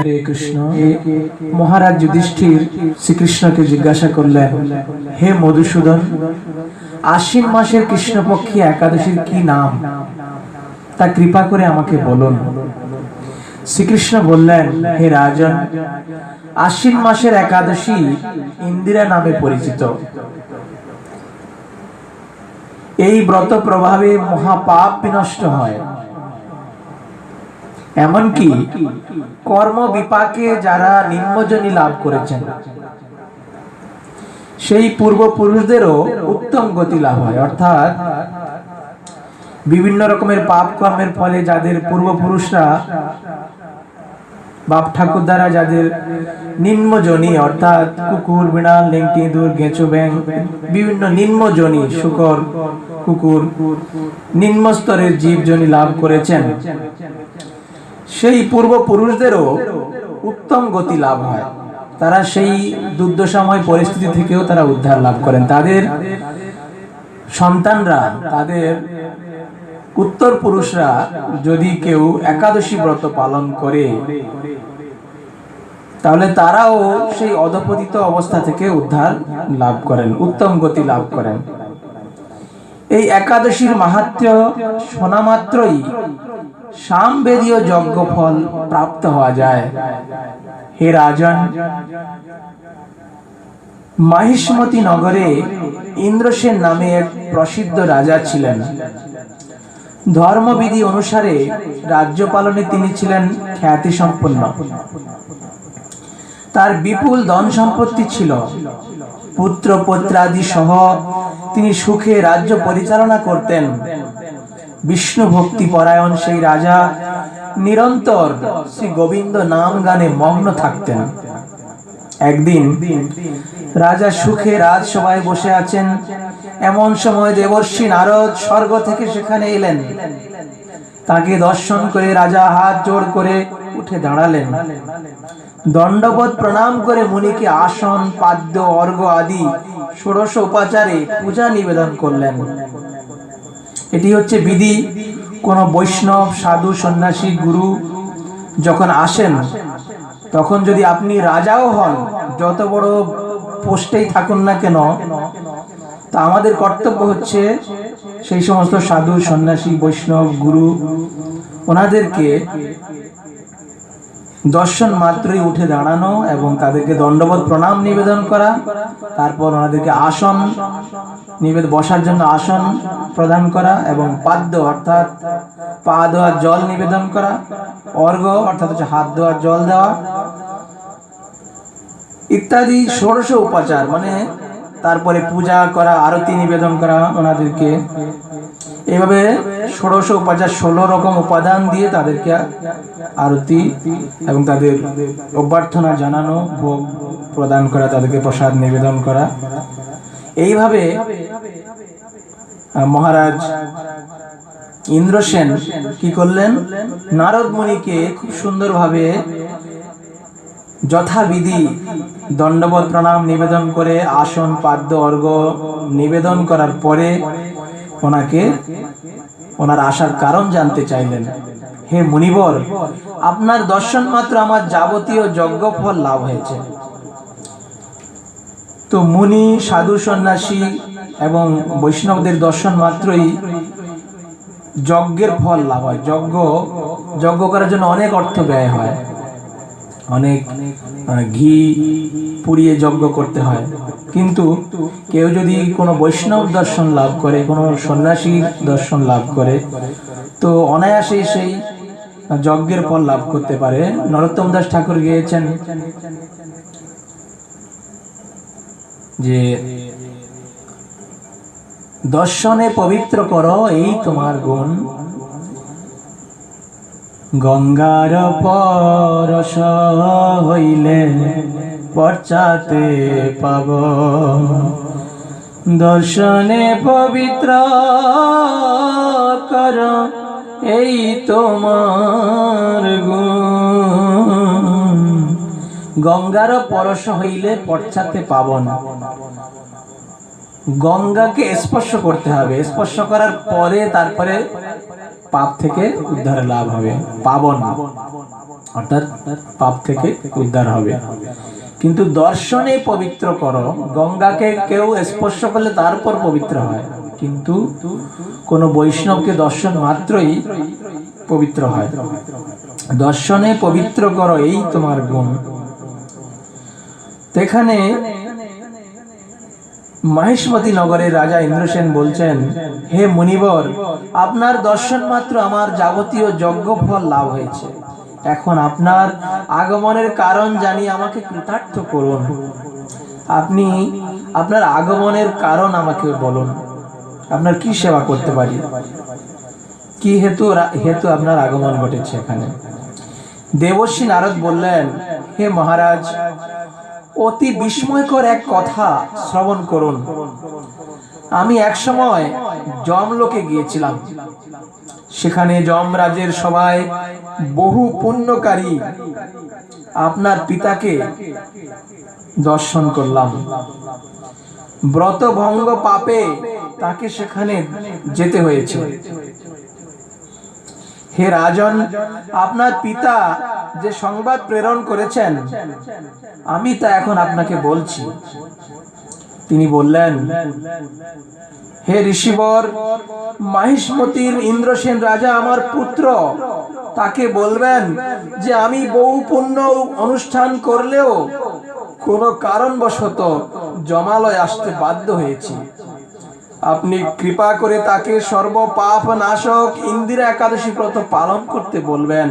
হরে কৃষ্ণ। মহারাজ যুধিষ্ঠির শ্রীকৃষ্ণকে জিজ্ঞাসা করলেন, হে মধুসূদন, আশ্বিন মাসের কৃষ্ণপক্ষী একাদশীর কি নাম? তা কৃপা করে আমাকে বলুন। শ্রীকৃষ্ণ বললেন, হে রাজন, আশ্বিন মাসের একাদশী ইন্দিরা নামে পরিচিত। এই ব্রত প্রভাবে মহাপাপ বিনষ্ট হয়। এমনকি কর্ম বিপাকে যারা নিম্নজনী লাভ করেছেন, সেই পূর্বপুরুষদেরও উত্তম গতি লাভ হয়। অর্থাৎ বিভিন্ন রকমের পাপ কর্মের ফলে যাদের পূর্বপুরুষরা, বাপ ঠাকুর দ্বারা যাদের নিম্নজনী অর্থাৎ কুকুর বিড়াল লেংটি ইঁদুর গেঁচো ব্যাং বিভিন্ন নিম্নজনী শুকর, কুকুর নিম্ন স্তরের জীবজনী লাভ করেছেন। সেই পূর্বপুরুষদেরও উত্তম গতি লাভ হয়। তারা সেই দুর্দশাময় পরিস্থিতি থেকেও তারা উদ্ধার লাভ করেন। তাদের সন্তানরা, তাদের উত্তর পুরুষরা যদি কেউ একাদশী ব্রত পালন করে, তাহলে তারাও সেই অধপতিত অবস্থা থেকে উদ্ধার লাভ করেন, উত্তম গতি লাভ করেন। এই একাদশীর মাহাত্ম্য শোনা মাত্রই সামবেদীয় যজ্ঞ ফল প্রাপ্ত হওয়া যায়। হে রাজন, মাহিষ্মতি নগরে ইন্দ্রসেন নামে এক প্রসিদ্ধ রাজা ছিলেন। ধর্মবিধি অনুসারে রাজ্য পালনে তিনি ছিলেন খ্যাতি সম্পন্ন তার বিপুল ধন সম্পত্তি ছিল। পুত্র পত্রাদি সহ তিনি সুখে রাজ্য পরিচালনা করতেন। বিষ্ণু ভক্তি পরায়ণ সেই রাজা। নিরন্তর শ্রী গোবিন্দ নাম গানে মগ্ন থাকতেন। একদিন রাজা সুখে রাজসভায় বসে আছেন। এমন সময় দেবর্ষী নারদ স্বর্গ থেকে সেখানে এলেন। তাকে দর্শন করে রাজা হাত জোড় করে উঠে দাঁড়ালেন। দণ্ডবোধ প্রণাম করে মুনিকে আসন, পাদ্য অর্ঘ আদি, ষোড়শ উপাচারে পূজা নিবেদন করলেন। এটি হচ্ছে বিধি। কোন বৈষ্ণব, সাধু, সন্ন্যাসী, গুরু যখন আসেন, তখন যদি আপনি রাজাও হন, যত বড় পোস্টেই থাকুন না কেন, তা আমাদের কর্তব্য হচ্ছে সেই সমস্ত সাধু, সন্ন্যাসী, বৈষ্ণব, গুরু, ওনাদেরকে দর্শন মাত্রই উঠে দাঁড়ানো এবং তাদেরকে দণ্ডবোধ, প্রণাম নিবেদন করা। তারপর ওনাদেরকে আসন নিবেদ, বসার জন্য আসন প্রদান করা এবং পাদ্য অর্থাৎ পা ধোয়ার জল নিবেদন করা অর্ঘ অর্থাৎ হচ্ছে হাত ধোয়ার জল দেওয়া ইত্যাদি ষোড়শ উপাচার। মানে তারপরে পূজা করা, আরতি নিবেদন করা ওনাদেরকে। এইভাবে ষোড়শ উপাচার ষোলো রকম উপাদান দিয়ে তাদেরকে আরতি এবং তাদের অভ্যর্থনা জানানো, ভোগ প্রদান করা, তাদেরকে প্রসাদ নিবেদন করা। এইভাবে মহারাজ ইন্দ্রসেন কি করলেন? নারদ মুনিকে খুব সুন্দরভাবে যথাবিধি দণ্ডবোধ প্রণাম নিবেদন করে আসন, পাদ্য অর্ঘ নিবেদন করার পরে ওনাকে ওনার আসার কারণ জানতে চাইলেন। হে মুনিবর, আপনার দর্শন মাত্র আমার যাবতীয় যজ্ঞ ফল লাভ হয়েছে। তো মুনি, সাধু সন্ন্যাসী এবং বৈষ্ণবদের দর্শন মাত্রই যজ্ঞের ফল লাভ হয়। যজ্ঞ যজ্ঞ করার জন্য অনেক অর্থ ব্যয় হয়। অনেক ঘি পুড়িয়ে যজ্ঞ করতে হয়। কিন্তু কেউ যদি কোনো বৈষ্ণব দর্শন লাভ করে, কোনো সন্ন্যাসীর দর্শন লাভ করে, তো অনায়াসেই সেই যজ্ঞের ফল লাভ করতে পারে। নরোত্তম দাস ঠাকুর গিয়েছেন যে, দর্শনে পবিত্র করো, এই তোমার গুণ। গঙ্গার পরশ হইলে পর্চাতে পাব। দর্শনে পবিত্র কর, এই তোমার গুণ। গঙ্গার পরশ হইলে পর্চাতে পাব না। গঙ্গাকে স্পর্শ করতে হবে। স্পর্শ করার পরে তারপরে পাপ থেকে উদ্ধার লাভ হবে। পাবন। অর্থাৎ পাপ থেকে উদ্ধার হবে। কিন্তু দর্শনে পবিত্র করো। গঙ্গাকে কেউ স্পর্শ করলে তারপর পবিত্র হয়। কিন্তু কোন বৈষ্ণবকে দর্শন মাত্রই পবিত্র হয়। দর্শনে পবিত্র করো, এই তোমার গুণ। এখানে মাহেশমতি নগরের রাজা ইন্দ্রসেন বলছেন, হে মুনিবর, আপনার দর্শন মাত্র আমার যাবতীয় যজ্ঞ ফল লাভ হয়েছে। এখন আপনার আগমনের কারণ জানি আমাকে কৃতার্থ করুন। আপনি, আপনার আগমনের কারণ আমাকে বলুন। আপনার কি সেবা করতে পারি? কি হেতু হেতু আপনার আগমন ঘটেছে এখানে? দেবশ্রী নারদ বললেন, হে মহারাজ অতি বিস্ময়কর এক কথা শ্রবণ করুন। আমি এক সময় জমলোকে গিয়েছিলাম। সেখানে যমরাজের সবাই বহু পুণ্যকারী আপনার পিতাকে দর্শন করলাম। ব্রত ভঙ্গ পাপে তাকে সেখানে যেতে হয়েছে। হে রাজন, আপনার পিতা যে সংবাদ প্রেরণ করেছেন, আমি তা এখন আপনাকে বলছি। তিনি বললেন, হে ঋষিবর, মাহিষ্মতির ইন্দ্রসেন রাজা আমার পুত্র, তাকে বলবেন যে আমি বহু পুণ্য অনুষ্ঠান করলেও কোনো কারণবশত জমালয় আসতে বাধ্য হয়েছি। আপনি কৃপা করে তাকে সর্ব পাপ নাশক ইন্দিরা একাদশী ব্রত পালন করতে বলবেন।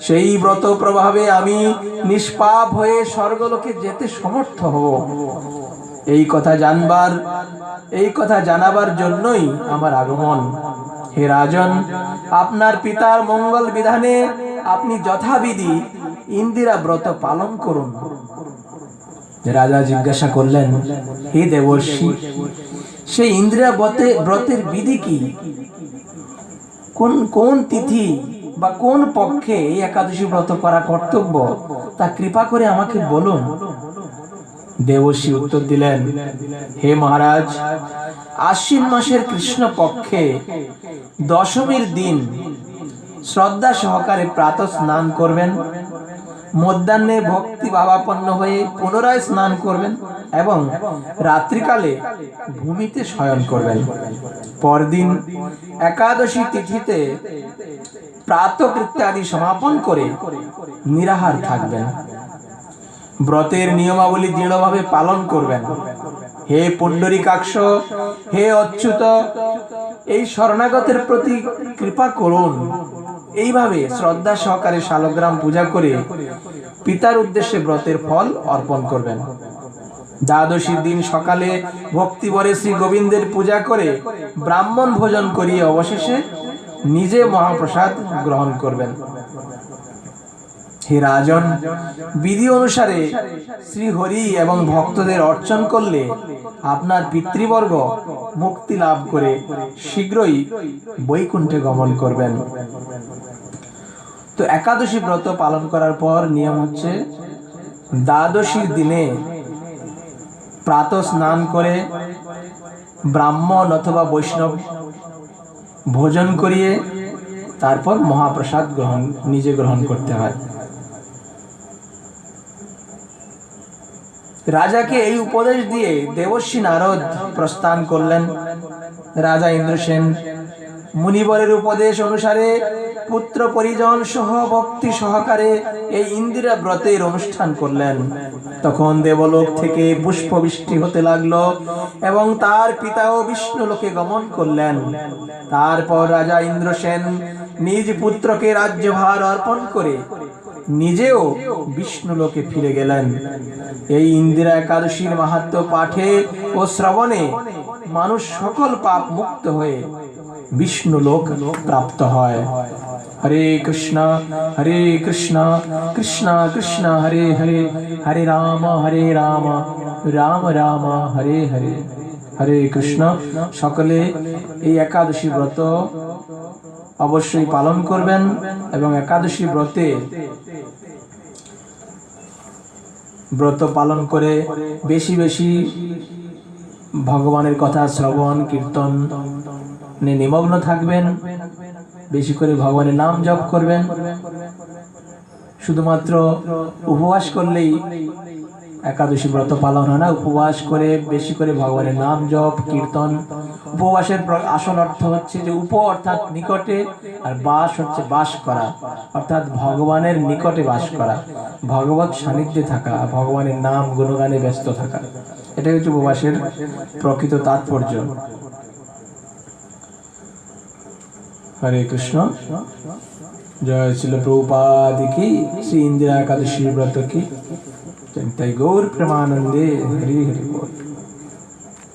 সেই ব্রত প্রভাবে আমি নিষ্পাপ হয়ে স্বর্গলোকে যেতে সমর্থ হব। এই কথা জানবার, এই কথা জানাবার জন্যই আমার আগমন। হে রাজন, আপনার পিতার মঙ্গল বিধানে আপনি যথাবিধি ইন্দিরা ব্রত পালন করুন। রাজা জিজ্ঞাসা করলেন, হে দেবর্ষী, সেই ইন্দিরা ব্রতে ব্রতের বিধি কি? কোন কোন তিথি বা কোন পক্ষে এই একাদশী ব্রত করা কর্তব্য? তা কৃপা করে আমাকে বলুন। দেবশ্রী উত্তর দিলেন, হে মহারাজ, আশ্বিন মাসের কৃষ্ণ পক্ষে দশমীর দিন শ্রদ্ধা সহকারে প্রাত স্নান করবেন। মধ্যাহ্নে ভক্তি ভাবাপন্ন হয়ে পুনরায় স্নান করবেন এবং রাত্রিকালে ভূমিতে শয়ন করবেন। পরদিন একাদশী তিথিতে প্রাতকৃত্যাদি সমাপন করে নিরাহার থাকবেন। ব্রতের নিয়মাবলী দৃঢ়ভাবে পালন করবেন। হে পুণ্ডরীকাক্ষ, হে অচ্যুত, এই শরণাগতের প্রতি কৃপা করুন। এইভাবে শ্রদ্ধা সহকারে শালগ্রাম পূজা করে পিতার উদ্দেশ্যে ব্রতের ফল অর্পণ করবেন। দ্বাদশীর দিন সকালে ভক্তিবরে শ্রী গোবিন্দের পূজা করে ব্রাহ্মণ ভোজন করিয়ে অবশেষে নিজে মহাপ্রসাদ গ্রহণ করবেন। হে রাজন, বিধি অনুসারে শ্রী হরি এবং ভক্তদের অর্চন করলে আপনার পিতৃবর্গ মুক্তি লাভ করে শীঘ্রই বৈকুণ্ঠে গমন করবেন। তো একাদশী ব্রত পালন করার পর নিয়ম হচ্ছে, দ্বাদশীর দিনে প্রাত স্নান করে ব্রাহ্মণ অথবা বৈষ্ণব ভোজন করিয়ে তারপর মহাপ্রসাদ গ্রহণ, নিজে গ্রহণ করতে হয়। রাজাকে এই উপদেশ দিয়ে দেবশ্রী নারদ প্রস্থান করলেন। রাজা ইন্দ্রসেন মুনিবরের উপদেশ অনুসারে পুত্র পরিজন সহ ভক্তি সহকারে এই ইন্দিরা ব্রতের অনুষ্ঠান করলেন। তখন দেবলোক থেকে পুষ্প বৃষ্টি হতে লাগল এবং তার পিতাও বিষ্ণু লোকে গমন করলেন। তারপর রাজা ইন্দ্রসেন নিজ পুত্রকে রাজ্যভার অর্পণ করে নিজেও বিষ্ণু লোকে ফিরে গেলেন। এই ইন্দিরা একাদশীর মাহাত্ম পাঠে ও শ্রবণে মানুষ সকল পাপ মুক্ত হয়ে বিষ্ণু লোক প্রাপ্ত হয়। হরে কৃষ্ণ হরে কৃষ্ণ কৃষ্ণ কৃষ্ণ, হরে হরে হরে রাম হরে রাম রাম রাম, হরে হরে। হরে কৃষ্ণ। সকলে এই একাদশী ব্রত অবশ্যই পালন করবেন এবং একাদশী ব্রতে ব্রত পালন করে বেশি বেশি ভগবানের কথা শ্রবণ, কীর্তন নিমগ্ন থাকবেন। বেশি করে ভগবানের নাম জপ করবেন। শুধুমাত্র উপবাস করলেই একাদশী ব্রত পালন হয় না। উপবাস করে, বেশি করে ভগবানের নাম জপ, কীর্তন। উপবাসের আসল অর্থ হচ্ছে যে উপ অর্থাৎ নিকটে, আর বাস হচ্ছে বাস করা। অর্থাৎ ভগবানের নিকটে বাস করা। ভগবত সান্নিধ্যে থাকা ভগবানের নাম গুণগানে ব্যস্ত থাকা। এটাই হচ্ছে উপবাসের প্রকৃত তাৎপর্য। হরে কৃষ্ণ। জয় ছিল প্রভুপাদ কি, শ্রী ইন্দিরা একাদশী ব্রত কি। তাই গৌর প্রেমানন্দে হরি হরি বল